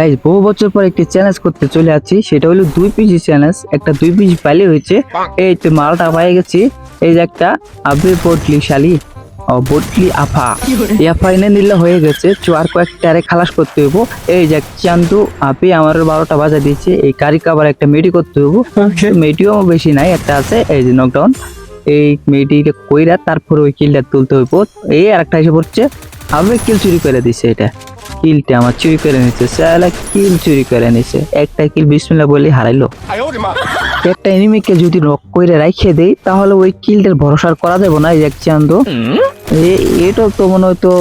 Guys বহু বছর পর একটি চ্যালেঞ্জ করতে চলে যাচ্ছি সেটা হলো দুই পিজি চ্যালেঞ্জ একটা দুই পিজি পাইলে হয়েছে। এই তো মালটা পাই গেছি। এই যে একটা আবে বটলি শালি। ও বটলি আফা। এই আফা এনে নিলে হয়ে গেছে। চোয়ার কয়েকটা আরে খালাস করতে হইব। এই যে চান্দু আপি আমার বারোটা বাজা দিয়েছে। এই কারি কাবার একটা মেডি করতে হইব। মেডিও বেশি নাই একটা আছে। এই যে নকডাউন এই মেডিটা কইরা তারপরে ওই কিলটা তুলতে হইব। এই আর একটা এসে পড়ছে। আবে কিল চুরি করে দিছে এটা। কিলটা আমার চুরি করে নিছে সালা কিল চুরি করে নিছে। একটা কিল বিসমিল্লাহ বলে হারাইলো। একটা এনিমিকে যদি নক করে রাইখে দেই, তাহলে ওই কিলটার ভরসা করা যাবে না এক চান্দ। এটা তো মনে হয় তো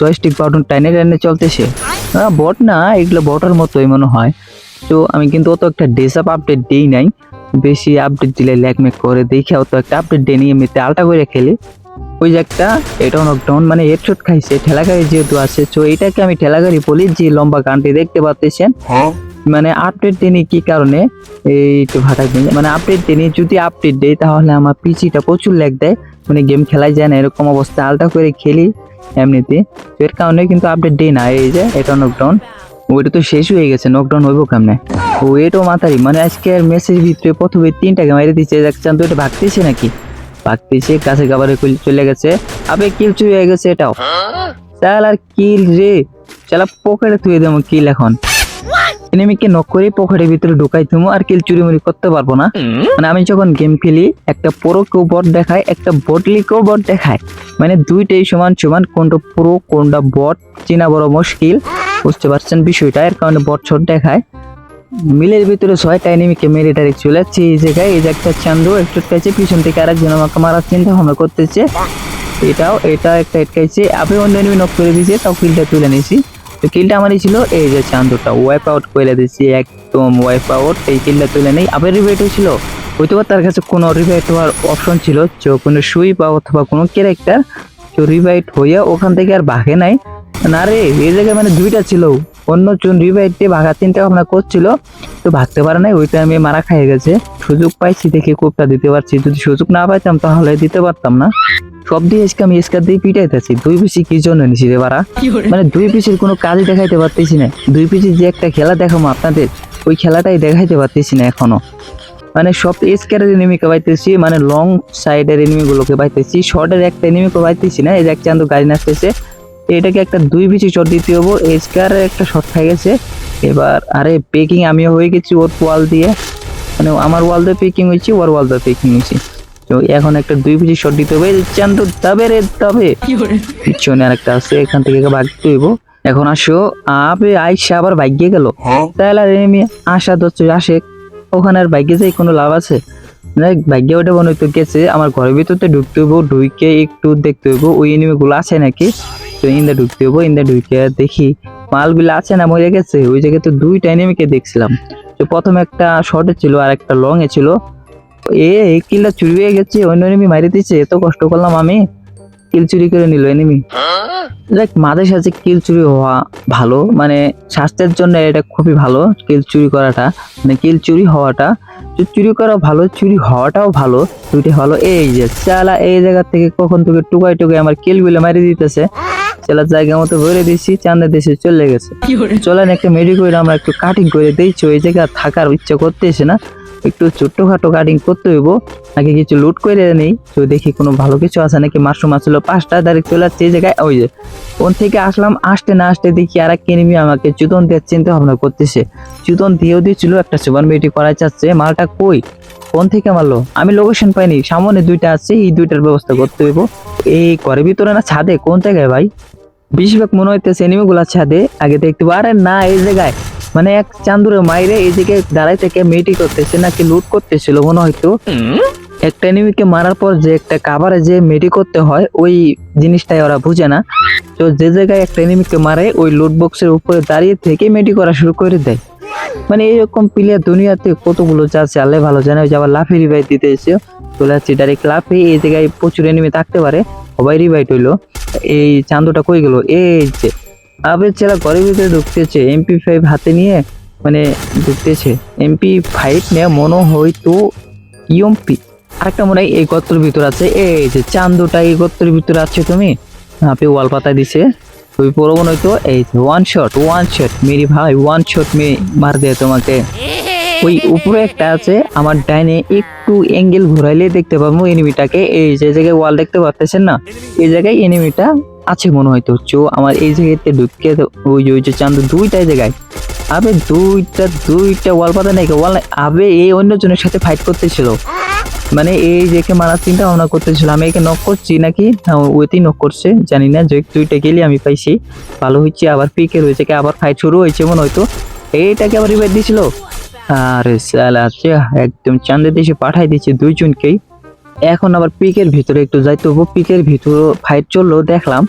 জয়স্টিক বাটন টাইনে টাইনে চলতেছে। না বট না, এগুলো বটার মতোই মনে হয়। তো আমি কিন্তু অত একটা ডেসাপ আপডেট দিই নাই। বেশি আপডেট দিলে ল্যাকমেক করে, দেখে অত একটা আপডেট দিয়ে নিয়ে এমনিতে আলটা করে খেলি। ওই যে একটা এটাও নকডাউন মানে হেডশট খাইছে ঠেলাগাড়ি যেহেতু আছে তো এটাকে আমি ঠেলাগাড়ি বলি যে লম্বা গানটি দেখতে পাচ্ছেন। মানে আপডেট দিনই কি কারণে? এই একটু ভাটা দিন। মানে আপডেট দিনই যদি আপডেট দেয় তাহলে আমার পিচিটা প্রচুর ল্যাগ দেয়। মানে গেম খেলাই যায় না এরকম অবস্থা। আলটা করে খেলি এমনিতে। তো এর কারণে কিন্তু আপডেট দেই না। এই যে এটা নকডাউন ওইটা তো শেষ হয়ে গেছে নকডাউন হইব কেমনে? ও এটাও মাথারি মানে আজকে মেসেজ ভিতরে প্রথমে তিনটাকে মাইরে দিচ্ছে দেখছেন তো এটা ভাগতেছে নাকি? ভাগতেছে কাছে গাবারে চলে গেছে। আবে কিল চুরি হয়ে গেছে এটাও। চাল আর কিল রে। চালা পকেটে তুই দেবো কিল এখন। এনিমিকে নক করে পকেটের ভিতরে ঢুকাই তুমি আর কিল চুরি মুড়ি করতে পারব না। মানে আমি যখন গেম খেলি, একটা পুরো কেউ বট দেখায়, একটা বটলি কেউ বট দেখায়। মানে দুইটাই সমান সমান, কোনটা পুরো কোনটা বট চেনা বড় মুশকিল। বুঝতে পারছেন বিষয়টা, এর কারণে বট শট দেখায়। মিলের ভিতরে ছয়টা এনিমিকে মেরে ডাইরেক্ট চলে যাচ্ছে। এই জায়গায় এই যে একটা চান্দু, একটু কাছে পিছন থেকে আরেকজন আমাকে মারার চিন্তা ভাবনা করতেছে। এটাও, এটা একটা এটকাইছে আবার অন্য এনিমি নক করে দিয়েছে, তাও কিলটা তুলে নিয়েছি। তো কিলটা আমারই ছিল, এই যে চান্দুটা ওয়াইপ আউট করে দিয়েছি, একদম ওয়াইপ আউট এই কিলটা তুলে নেই, আবার রিভাইট হয়েছিল হয়তো তার কাছে কোনো রিভাইট হওয়ার অপশন ছিল, যে কোনো সুই বা অথবা কোনো ক্যারেক্টার তো রিভাইট হইয়া ওখান থেকে আর ভাগে নাই। না রে, এই জায়গায় মানে দুইটা ছিল। অন্য জন রিভাইট দিয়ে ভাগার চিন্তা ভাবনা করছিল তো ভাগতে পারে নাই ওইটা আমি মারা খাইয়ে গেছে। সুযোগ পাইছি দেখে কোপটা দিতে পারছি যদি সুযোগ না পাইতাম তাহলে দিতে পারতাম না। সব দিয়ে আজকে আমি স্কার দিয়ে পিটাইতেছি দুই পিসি কি জন্য নিছি রে বাড়া? মানে দুই পিসের কোনো কাজই দেখাইতে পারতেছি না। দুই পিসের যে একটা খেলা দেখাবো আপনাদের ওই খেলাটাই দেখাইতে পারতেছি না এখনও। মানে সব স্কারের এনিমিকে পাইতেছি মানে লং সাইডের এনিমি গুলোকে পাইতেছি শর্টের একটা এনিমিকে পাইতেছি না এই যে এক চান্দ গাড়ি নাচতেছে এটাকে একটা দুই পিসি শট দিতে হব। স্কারের একটা শট খাই গেছে। এবার আরে পেকিং আমিও হয়ে গেছি ওর ওয়াল দিয়ে। মানে আমার ওয়াল দিয়ে পেকিং হয়েছি ওর ওয়াল দিয়ে পেকিং হয়েছি। তো এখন একটা দুই পিসি শট দিতে হবে। চান্দ তবে রে তবে। পিছনে আরেকটা আছে এখান থেকে ভাগতে হইব। এখন আসো আবে আইসা আবার ভাগ্যে গেল। তাহলে আর এমনি আশা ধরছে আসে। ওখানে আর ভাগ্যে যাই কোনো লাভ আছে? ভাগ্যে ওটা মনে হইতো গেছে, আমার ঘরের ভিতরতে ঢুকতে হইব ঢুকে একটু দেখতে হইব, ওই এনিমি গুলো আছে নাকি? তো ইন্দা ঢুকতে হইব ইন্দা ঢুকে দেখি, মালগুলো আছে না মরে গেছে? ওই জায়গায় তো দুইটা এনিমিকে দেখছিলাম। তো প্রথমে একটা শর্টে ছিল আর একটা লং এ ছিল। এ কিলটা চুরি হয়ে গেছে, অন্য এনিমি মারি দিচ্ছে এত কষ্ট করলাম আমি। কিল চুরি করে নিল এনিমি দেখ মাঝে সাঝে কিল চুরি হওয়া ভালো মানে স্বাস্থ্যের জন্য এটা খুবই ভালো কিল চুরি করাটা মানে কিল চুরি হওয়াটা। তো চুরি করা ভালো চুরি হওয়াটাও ভালো। দুইটা ভালো এই যে চালা এই জায়গা থেকে কখন তোকে টুকাই টুকাই আমার কিলগুলো মারি দিতেছে। চালা জায়গা মতো ভরে দিছি চাঁদের দেশে চলে গেছে। চলেন একটা মেডিকেল করে আমরা একটু কাটিং করে দিয়েছি ওই জায়গা থাকার ইচ্ছা করতেছে না। একটু ছোট্টখাটো কাটিং করতে হইব। আগে কিছু লুট করে নেই। তো দেখি কোনো ভালো কিছু আছে নাকি? মাশরুম আসলো পাঁচটা ডাইরেক্ট চলে যাচ্ছে এই জায়গায়। ওই যে ওন থেকে আসলাম, আসতে না আসতে দেখি আর এক আমাকে চুতন দিয়ে চিন্তা ভাবনা করতেছে। চুতন দিয়েও দিয়েছিল, একটা সুপার মেডি করা চাচ্ছে মালটা কই? কোন থেকে মারলো। আমি লোকেশন পাইনি। সামনে দুইটা আছে, এই দুইটার ব্যবস্থা করতে হইব। এই ঘরের ভিতরে না ছাদে, কোন জায়গায় ভাই? বেশিরভাগ মনে হইতেছে এনিমিগুলা ছাদে। আগে দেখতে। আরে না এই জায়গায়। মানে এক চান্দুরে মাইরে এই দিকে দাঁড়াই থেকে মেয়েটি করতেছে নাকি লুট করতেছিল মনে হয়তো একটা এনিমিকে মারার পর যে একটা কাভারে যে মেডি করতে হয় ওই জিনিসটাই ওরা বুঝে না। তো যে জায়গায় একটা এনিমিকে মারে ওই লুট বক্সের উপরে দাঁড়িয়ে থেকে মেডি করা শুরু করে দেয়। মানে এইরকম প্লেয়ার দুনিয়াতে কতগুলো যাচ্ছে আল্লাহ ভালো জানে ওই যে আবার লাফে রিভাইভ দিতে এসে চলে যাচ্ছে ডাইরেক্ট লাফে এই জায়গায় প্রচুর এনিমি থাকতে পারে। সবাই রিভাইট হইল। এই চান্দুটা কই গেল? এই যে আবে ছেলে ঘরের ভিতরে ঢুকতেছে এমপি ফাইভ হাতে নিয়ে মানে ঢুকতেছে। এমপি ফাইভ নিয়ে মনে হয়তো ইএমপি আরেকটা মনে হয় এই গর্তের ভিতর আছে। এই যে চান্দুটা এই গর্তের ভিতরে আছে তুমি? আপনি ওয়াল পাতা দিছে। তুই পড়ব নয়তো এই ওয়ান শট ওয়ান শট মেরি ভাই ওয়ান শট মে মার দে তোমাকে। ওই উপরে একটা আছে, আমার ডাইনে একটু অ্যাঙ্গেল ঘুরাইলে দেখতে পাবো এনিমিটাকে এই যে জায়গায় ওয়াল দেখতে পাচ্ছেন না? এই জায়গায় এনিমিটা আছে মনে হয়তো চো আমার এই জায়গাতে ঢুকে ওই যে ওই যে চান্দ দুইটা জায়গায়। আবে দুইটা দুইটা ওয়াল পাতা নাকি ওয়াল আবে এই অন্যজনের সাথে ফাইট করতেছিল। মানে এই যে কে মারার চিন্তা ভাবনা করতেছিল। আমি একে নক করছি নাকি? হ্যাঁ, ওইতেই নক করছে জানি না যে দুইটা গেলে আমি পাইছি। ভালো হচ্ছে আবার পিকে রয়েছে কি আবার ফাইট শুরু হয়েছে মনে হয়তো এইটাকে আবার রিভাইট দিছিল। আরে সালা একদম চাঁদের দেশে পাঠাই দিচ্ছে দুইজনকেই। এখন আবার পিকের ভিতরে একটু যাইতে হব পিকের ভিতরে ফাইট চলল দেখলাম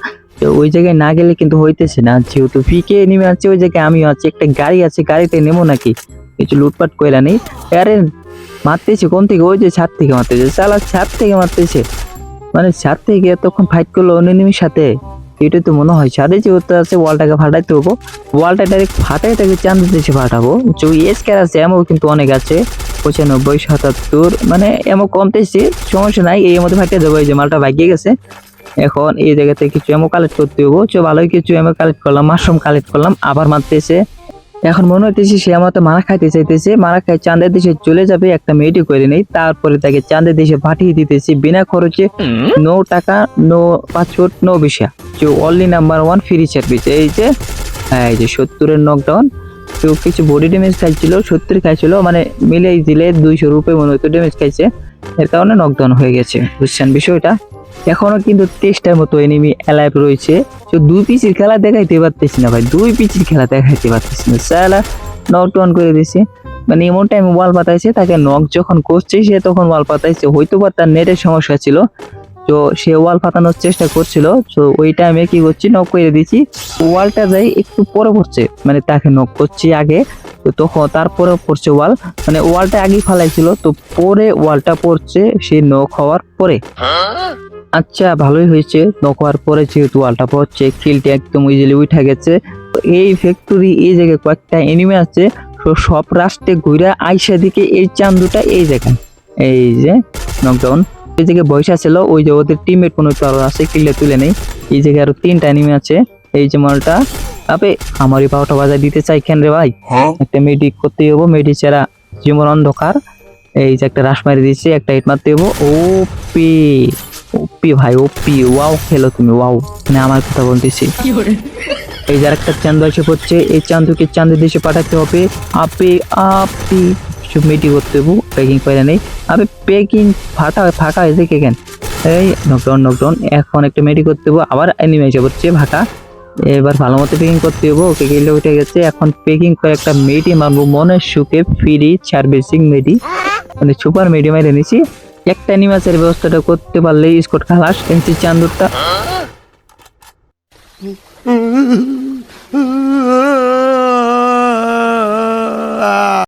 ওই জায়গায় না গেলে কিন্তু হইতেছে না। যেহেতু পিকে নেমে আছে ওই জায়গায় আমিও আছি, একটা গাড়ি আছে, গাড়িতে নেব নাকি? কিছু লুটপাট কইরা নেই। আরে, মারতেছে কোন থেকে? ওই যে ছাদ থেকে মারতেছে। সালা ছাদ থেকে মারতেছে। মানে ছাদ থেকে তখন ফাইট করল অন্য এনিমির সাথে। এটা তো মনে হয়। ছাদে যে হতে আছে, ওয়ালটাকে ফাটাইতে হব। ওয়ালটা ডাইরেক্ট ফাটাই তাকে চাঁদ দেশে ফাটাবো। যে এসকার আছে, এমন কিন্তু অনেক আছে। পঁচানব্বই সাতাত্তর মানে এমন কমতেছে সমস্যা নাই এই মধ্যে ফাটিয়ে দেবো এই যে মালটা ভাগিয়ে গেছে। এখন এই জায়গাতে কিছু এমো কালেক্ট করতে হব চো ভালোই কিছু এমো কালেক্ট করলাম মাশরুম কালেক্ট করলাম আবার মারতেছে। এখন মনে হইতেছে সে আমার তো মারা খাইতে চাইতেছে মারা খাই চাঁদের দেশে চলে যাবে একটা মেয়েটি করে নেই তারপরে তাকে চাঁদের দেশে পাঠিয়ে দিতেছি বিনা খরচে নো টাকা নো পাসপোর্ট নো ভিসা। যে only number one free service এই যে হ্যাঁ এই যে সত্তরের নকডাউন তো কিছু বডি ড্যামেজ খাইছিল সত্তর খাইছিল মানে মিলে দিলে দুইশো রুপে মনে হতো ড্যামেজ খাইছে। এর কারণে নকডাউন হয়ে গেছে, বুঝছেন বিষয়টা? এখনও কিন্তু তেইশটার মতো এনিমি অ্যালাইভ রয়েছে। তো দুই পিসির খেলা দেখাইতে পারতেছি না ভাই, দুই পিসির খেলা দেখাইতে পারতেছি না। সালা নকডাউন করে দিছে। মানে এমন টাইম ওয়াল পাতাইছে, তাকে নক যখন করছে, সে তখন ওয়াল পাতাইছে। হয়তো বা তার নেটের সমস্যা ছিল তো সে ওয়াল পাতানোর চেষ্টা করছিল। তো ওই টাইমে কি করছি নক করে দিয়েছি। ওয়ালটা যাই একটু পরে পড়ছে মানে তাকে নক করছি আগে। তো তখন তারপরে পড়ছে ওয়াল মানে ওয়ালটা আগেই ফালাইছিল তো পরে ওয়ালটা পড়ছে, সে নক হওয়ার পরে। আচ্ছা ভালোই হয়েছে নক হওয়ার পরে যেহেতু ওয়ালটা পড়ছে কিলটি একদম ইজিলি উঠে গেছে। তো এই ফ্যাক্টরি এই জায়গায় কয়েকটা এনিমে আছে। তো সব রাষ্ট্রে ঘুরে আইসা দিকে এই চান্দুটা এই জায়গায়। এই যে নকডাউন এই জায়গায় বয়সা ছিল ওই যে ওদের টিমমেট কোনো তো আছে কিলে তুলে নেই। এই জায়গায় আরও তিনটা এনিমে আছে এই যে মালটা। আবে আমারই পাওয়াটা বাজার দিতে চাই কেন রে ভাই? একটা মেডিক করতে হব মেডি ছাড়া জীবন অন্ধকার। এই যে একটা রাস মারি দিয়েছে একটা হিট মারতে হব ওপি ওপি ভাই ওপি ওয়াও খেলো তুমি ওয়াও মানে আমার কথা বলতেছি। এই যার একটা চান্দু এসে পড়ছে এই চান্দুকে চাঁদের দেশে পাঠাতে হবে। আপে আপি মিটি করতে হব প্যাকিং করে নেই। আমি প্যাকিং ফাঁকা ফাঁকা হয়েছে কে কেন? এই নকডাউন নকডাউন এখন একটা মেডি করতে হব, আবার এনিমে যাব, হচ্ছে ফাঁকা। এবার ভালো মতো প্যাকিং করতে হব, ওকে গেলে উঠে গেছে, এখন প্যাকিং করে একটা মেডি মারবো মনের সুখে ফ্রি সার্ভিসিং মেডি মানে সুপার মেডি মেরে নিছি। একটা নিমাচের ব্যবস্থাটা করতে পারলে স্কট খালাস কিন্তু চান্দুরটা।